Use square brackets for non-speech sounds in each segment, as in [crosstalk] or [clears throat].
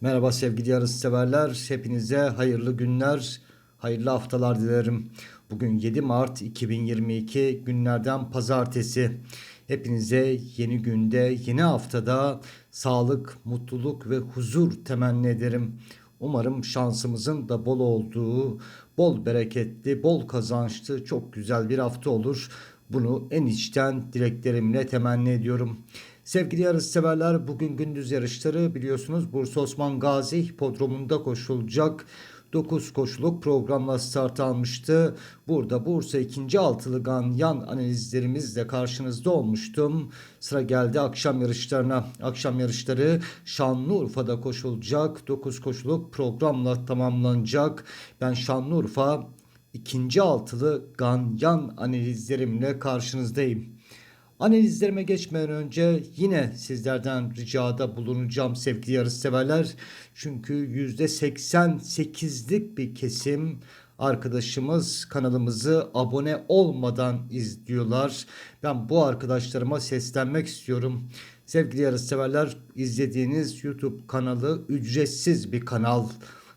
Merhaba sevgili yarış severler. Hepinize hayırlı günler, hayırlı haftalar dilerim. Bugün 7 Mart 2022 günlerden pazartesi. Hepinize yeni günde, yeni haftada sağlık, mutluluk ve huzur temenni ederim. Umarım şansımızın da bol olduğu, bol bereketli, bol kazançlı, çok güzel bir hafta olur. Bunu en içten dileklerimle temenni ediyorum. Sevgili yarış severler bugün gündüz yarışları biliyorsunuz Bursa Osman Gazi Hipodromu'nda koşulacak. 9 koşuluk programla start almıştı. Burada Bursa 2. altılı yan analizlerimizle karşınızda olmuştum. Sıra geldi akşam yarışlarına. Akşam yarışları Şanlıurfa'da koşulacak. 9 koşuluk programla tamamlanacak. Ben Şanlıurfa ikinci altılı ganyan analizlerimle karşınızdayım. Analizlerime geçmeden önce yine sizlerden ricada bulunacağım sevgili yarış severler. Çünkü %88'lik bir kesim arkadaşımız kanalımızı abone olmadan izliyorlar. Ben bu arkadaşlarıma seslenmek istiyorum. Sevgili yarış severler izlediğiniz YouTube kanalı ücretsiz bir kanal.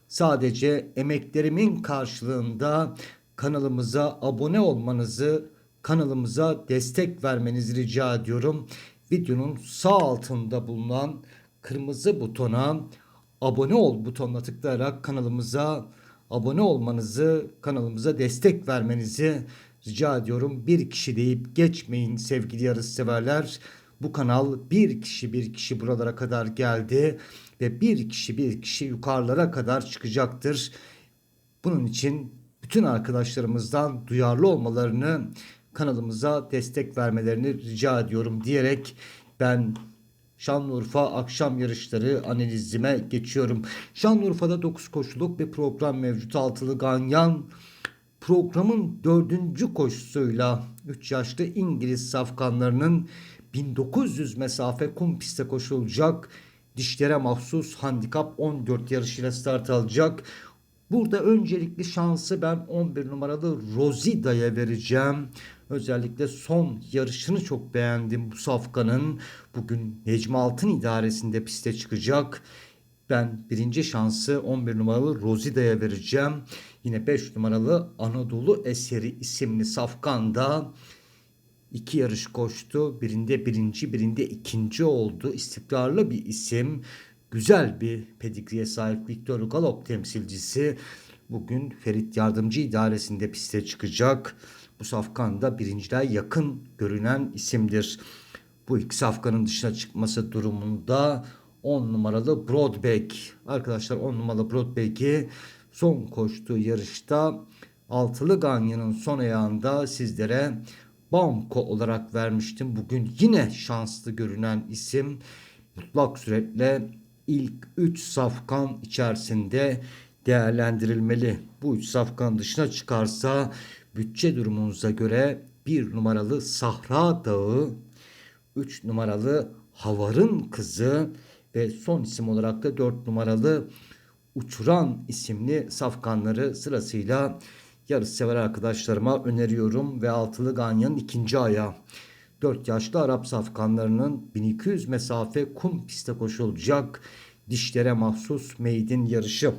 Sadece emeklerimin karşılığında kanalımıza abone olmanızı kanalımıza destek vermenizi rica ediyorum. Videonun sağ altında bulunan kırmızı butona abone ol butonuna tıklayarak kanalımıza abone olmanızı, kanalımıza destek vermenizi rica ediyorum. Bir kişi deyip geçmeyin sevgili yarış severler. Bu kanal bir kişi bir kişi buralara kadar geldi ve bir kişi bir kişi yukarılara kadar çıkacaktır. Bunun için bütün arkadaşlarımızdan duyarlı olmalarını kanalımıza destek vermelerini rica ediyorum diyerek ben Şanlıurfa akşam yarışları analizime geçiyorum. Şanlıurfa'da 9 koşuluk bir program mevcut. Altılı Ganyan programın dördüncü koşusuyla 3 yaşlı İngiliz safkanlarının 1900 mesafe kum pistte koşulacak. Dişlere mahsus handikap 14 yarışıyla start alacak. Burada öncelikli şansı ben 11 numaralı Rosida'ya vereceğim. Özellikle son yarışını çok beğendim bu safkanın. Bugün Necmi Altın idaresinde piste çıkacak. Ben birinci şansı 11 numaralı Rosida'ya vereceğim. Yine 5 numaralı Anadolu Eseri isimli safkanda iki yarış koştu. Birinde birinci, birinde ikinci oldu. İstikrarlı bir isim. Güzel bir pedigriye sahip Victor Galop temsilcisi. Bugün Ferit Yardımcı idaresinde piste çıkacak. Bu safkan birinciliğe yakın görünen isimdir. Bu iki safkanın dışına çıkması durumunda 10 numaralı Broadback. Arkadaşlar 10 numaralı Broadback'i son koştuğu yarışta altılı ganyanın son ayağında sizlere Banko olarak vermiştim. Bugün yine şanslı görünen isim mutlak suretle ilk 3 safkan içerisinde değerlendirilmeli. Bu 3 safkan dışına çıkarsa bütçe durumunuza göre 1 numaralı Sahra Dağı, 3 numaralı Havar'ın Kızı ve son isim olarak da 4 numaralı Uçuran isimli safkanları sırasıyla yarış sever arkadaşlarıma öneriyorum ve altılı ganyanın ikinci ayağı. 4 yaşlı Arap safkanlarının 1200 mesafe kum piste koşulacak dişlere mahsus meydin yarışı.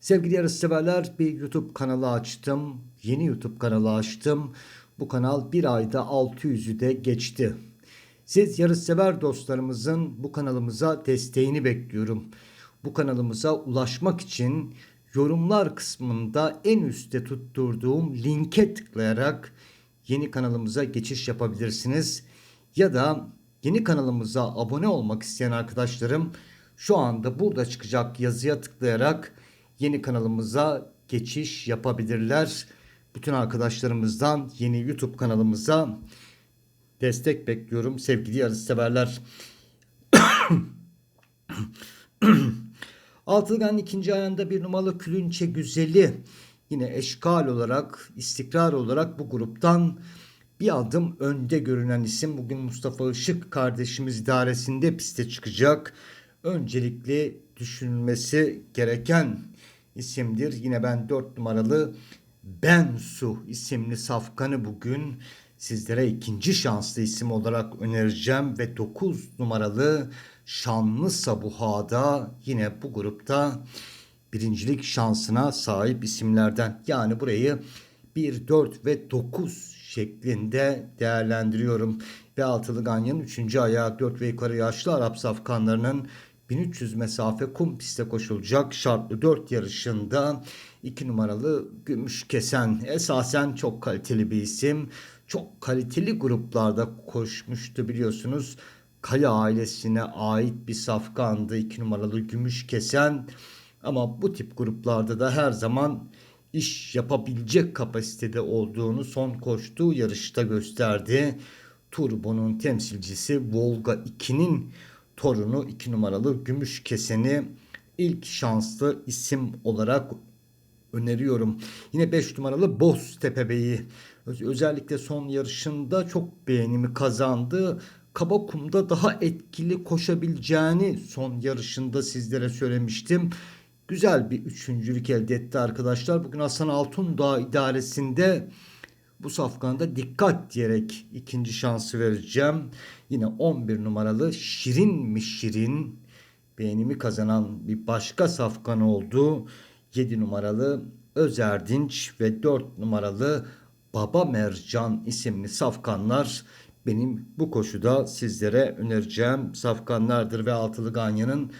Sevgili yarışseverler bir YouTube kanalı açtım. Yeni YouTube kanalı açtım. Bu kanal bir ayda 600'ü de geçti. Siz yarışsever dostlarımızın bu kanalımıza desteğini bekliyorum. Bu kanalımıza ulaşmak için yorumlar kısmında en üstte tutturduğum linke tıklayarak yeni kanalımıza geçiş yapabilirsiniz. Ya da yeni kanalımıza abone olmak isteyen arkadaşlarım şu anda burada çıkacak yazıya tıklayarak yeni kanalımıza geçiş yapabilirler. Bütün arkadaşlarımızdan yeni YouTube kanalımıza destek bekliyorum sevgili yarışseverler. [coughs] Altılgan ikinci ayında bir numaralı Külünçe Güzeli yine eşkal olarak, istikrar olarak bu gruptan bir adım önde görünen isim. Bugün Mustafa Işık kardeşimiz idaresinde piste çıkacak. Öncelikli düşünülmesi gereken isimdir. Yine ben 4 numaralı Bensu isimli safkanı bugün sizlere ikinci şanslı isim olarak önereceğim ve 9 numaralı Şanlı Sabuha'da yine bu grupta birincilik şansına sahip isimlerden. Yani burayı 1, 4 ve 9 şeklinde değerlendiriyorum. Ve altılı ganyanın 3. ayağı 4 ve yukarı yaşlı Arap safkanlarının 1300 mesafe kum piste koşulacak şartlı 4 yarışında 2 numaralı Gümüş Kesen esasen çok kaliteli bir isim. Çok kaliteli gruplarda koşmuştu biliyorsunuz. Kaya ailesine ait bir safkandı 2 numaralı Gümüş Kesen. Ama bu tip gruplarda da her zaman iş yapabilecek kapasitede olduğunu son koştuğu yarışta gösterdi. Turbo'nun temsilcisi Volga 2'nin torunu 2 numaralı Gümüş Keseni ilk şanslı isim olarak öneriyorum. Yine 5 numaralı Boztepe Bey'i özellikle son yarışında çok beğenimi kazandı. Kaba kumda daha etkili koşabileceğini son yarışında sizlere söylemiştim. Güzel bir üçüncülük elde etti arkadaşlar. Bugün Hasan Altundağ idaresinde bu safkanda dikkat diyerek ikinci şansı vereceğim. Yine 11 numaralı Şirin mi Şirin beğenimi kazanan bir başka safkan oldu. 7 numaralı Özerdinç ve 4 numaralı Baba Mercan isimli safkanlar benim bu koşuda sizlere önereceğim safkanlardır ve altılı ganyanın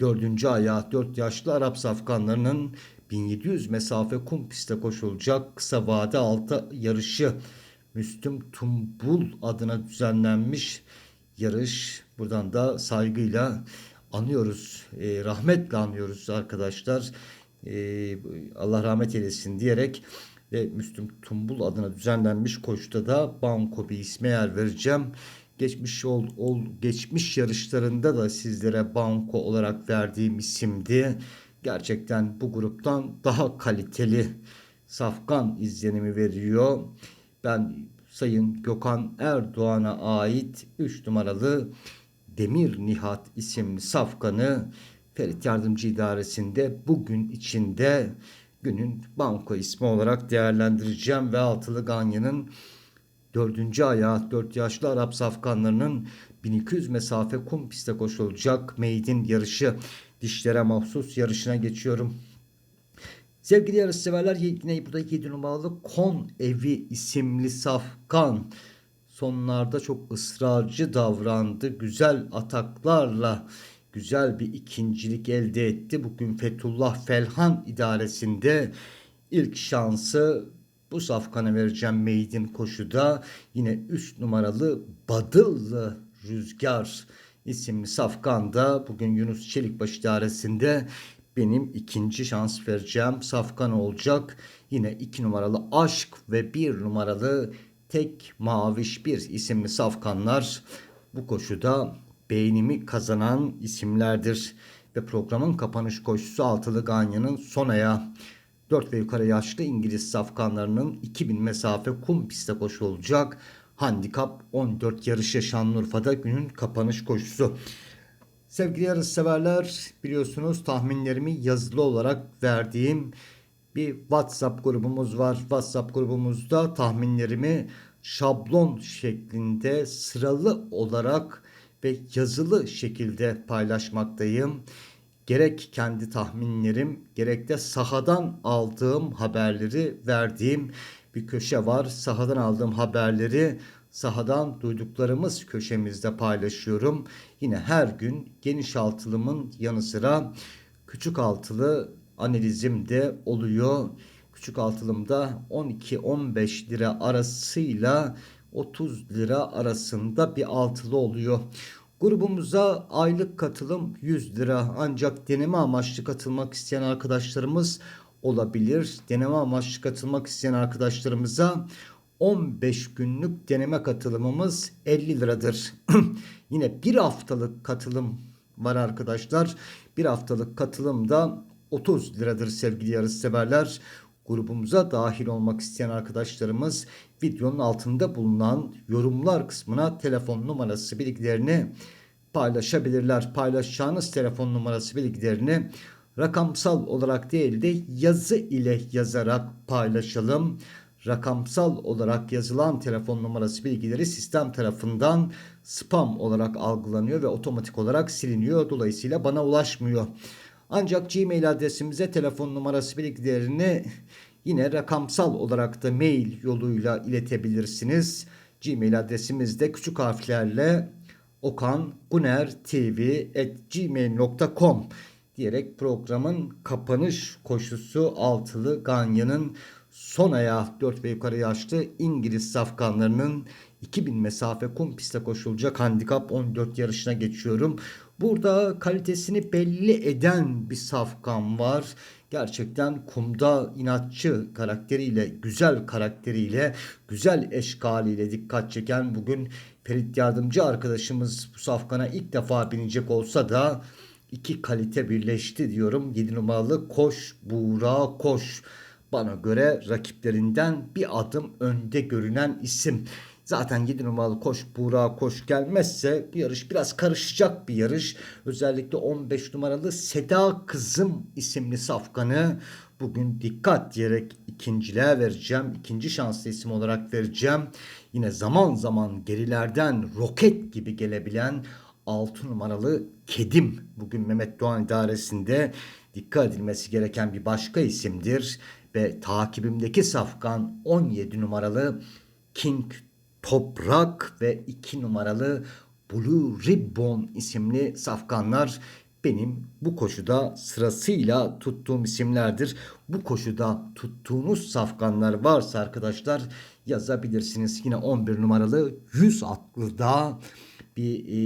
dördüncü ayağı 4 yaşlı Arap safkanlarının 1700 mesafe kum pistte koşulacak kısa vade altı yarışı Müslüm Tumbul adına düzenlenmiş yarış. Buradan da saygıyla anıyoruz, e, rahmetle anıyoruz arkadaşlar. E, Allah rahmet eylesin diyerek ve Müslüm Tumbul adına düzenlenmiş koşuda da Banko bir isme yer vereceğim. Geçmiş ol, ol geçmiş yarışlarında da sizlere Banko olarak verdiğim isimdi. Gerçekten bu gruptan daha kaliteli safkan izlenimi veriyor. Ben Sayın Gökhan Erdoğan'a ait 3 numaralı Demir Nihat isimli safkanı Ferit Yardımcı İdaresi'nde bugün içinde günün banko ismi olarak değerlendireceğim ve altılı Ganya'nın dördüncü ayağı 4 yaşlı Arap safkanlarının 1200 mesafe kum piste koşulacak meydin yarışı dişlere mahsus yarışına geçiyorum. Sevgili yarışseverler yine burada 7 numaralı Kon Evi isimli safkan sonlarda çok ısrarcı davrandı. Güzel ataklarla güzel bir ikincilik elde etti. Bugün Fethullah Felhan idaresinde ilk şansı bu safkana vereceğim meydin koşuda. Yine 3 numaralı Badıllı Rüzgar isimli safkanda bugün Yunus Çelikbaş idaresinde benim ikinci şans vereceğim safkan olacak. Yine 2 numaralı Aşk ve 1 numaralı Tek Maviş 1 isimli safkanlar bu koşuda beğenimi kazanan isimlerdir. Ve programın kapanış koşusu Altılı Ganyan'ın son ayağı. 4 ve yukarı yaşlı İngiliz safkanlarının 2000 mesafe kum piste koşu olacak. Handikap 14 yarışı Şanlıurfa'da günün kapanış koşusu. Sevgili yarış severler biliyorsunuz tahminlerimi yazılı olarak verdiğim bir WhatsApp grubumuz var. WhatsApp grubumuzda tahminlerimi şablon şeklinde sıralı olarak ve yazılı şekilde paylaşmaktayım. Gerek kendi tahminlerim gerek de sahadan aldığım haberleri verdiğim bir köşe var. Sahadan aldığım haberleri sahadan duyduklarımız köşemizde paylaşıyorum. Yine her gün geniş altılımın yanı sıra küçük altılı analizim de oluyor. Küçük altılımda 12-15 lira arasıyla 30 lira arasında bir altılı oluyor. Grubumuza aylık katılım 100 lira ancak deneme amaçlı katılmak isteyen arkadaşlarımız olabilir. Deneme amaçlı katılmak isteyen arkadaşlarımıza 15 günlük deneme katılımımız 50 liradır. [clears throat] Yine bir haftalık katılım var arkadaşlar. Bir haftalık katılım da 30 liradır sevgili yarışseverler. Grubumuza dahil olmak isteyen arkadaşlarımız videonun altında bulunan yorumlar kısmına telefon numarası bilgilerini paylaşabilirler. Paylaşacağınız telefon numarası bilgilerini rakamsal olarak değil de yazı ile yazarak paylaşalım. rakamsal olarak yazılan telefon numarası bilgileri sistem tarafından spam olarak algılanıyor ve otomatik olarak siliniyor. Dolayısıyla bana ulaşmıyor. Ancak Gmail adresimize telefon numarası bilgilerini yine rakamsal olarak da mail yoluyla iletebilirsiniz. Gmail adresimiz de küçük harflerle okangunertv.gmail.com diyerek programın kapanış koşusu altılı Ganyan'ın son ayağı 4 ve yukarı yaşlı İngiliz safkanlarının 2000 mesafe kum pistte koşulacak handikap 14 yarışına geçiyorum. Burada kalitesini belli eden bir safkan var. Gerçekten kumda inatçı karakteriyle, güzel karakteriyle, güzel eşkaliyle dikkat çeken bugün Ferit Yardımcı arkadaşımız bu safkana ilk defa binecek olsa da iki kalite birleşti diyorum. 7 numaralı Koş Buğra Koş. Bana göre rakiplerinden bir adım önde görünen isim. Zaten 7 numaralı Koş Buğra Koş gelmezse bu yarış biraz karışacak bir yarış. Özellikle 15 numaralı Seda Kızım isimli safkanı bugün dikkat diyerek ikinciliğe vereceğim. İkinci şanslı isim olarak vereceğim. Yine zaman zaman gerilerden roket gibi gelebilen 6 numaralı Kedim bugün Mehmet Doğan idaresinde dikkat edilmesi gereken bir başka isimdir ve takibimdeki safkan 17 numaralı King Toprak ve 2 numaralı Blue Ribbon isimli safkanlar benim bu koşuda sırasıyla tuttuğum isimlerdir. Bu koşuda tuttuğunuz safkanlar varsa arkadaşlar yazabilirsiniz. Yine 11 numaralı 100 atlıda bir e,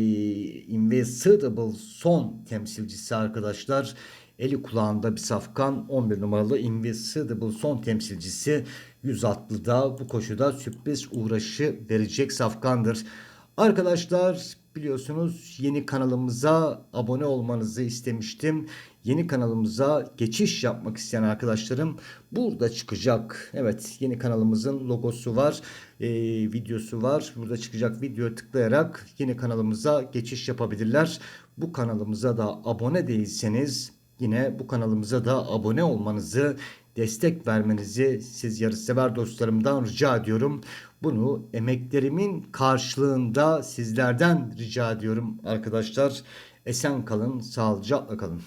Invisible son temsilcisi arkadaşlar. Eli kulağında bir safkan 11 numaralı Invisible son temsilcisi 100 atlıda bu koşuda sürpriz uğraşı verecek safkandır. Arkadaşlar biliyorsunuz yeni kanalımıza abone olmanızı istemiştim. Yeni kanalımıza geçiş yapmak isteyen arkadaşlarım burada çıkacak. Evet yeni kanalımızın logosu var, e, videosu var. Burada çıkacak videoya tıklayarak yeni kanalımıza geçiş yapabilirler. Bu kanalımıza da abone değilseniz yine bu kanalımıza da abone olmanızı destek vermenizi siz yarışsever dostlarımdan rica ediyorum. Bunu emeklerimin karşılığında sizlerden rica ediyorum arkadaşlar. Esen kalın, sağlıcakla kalın.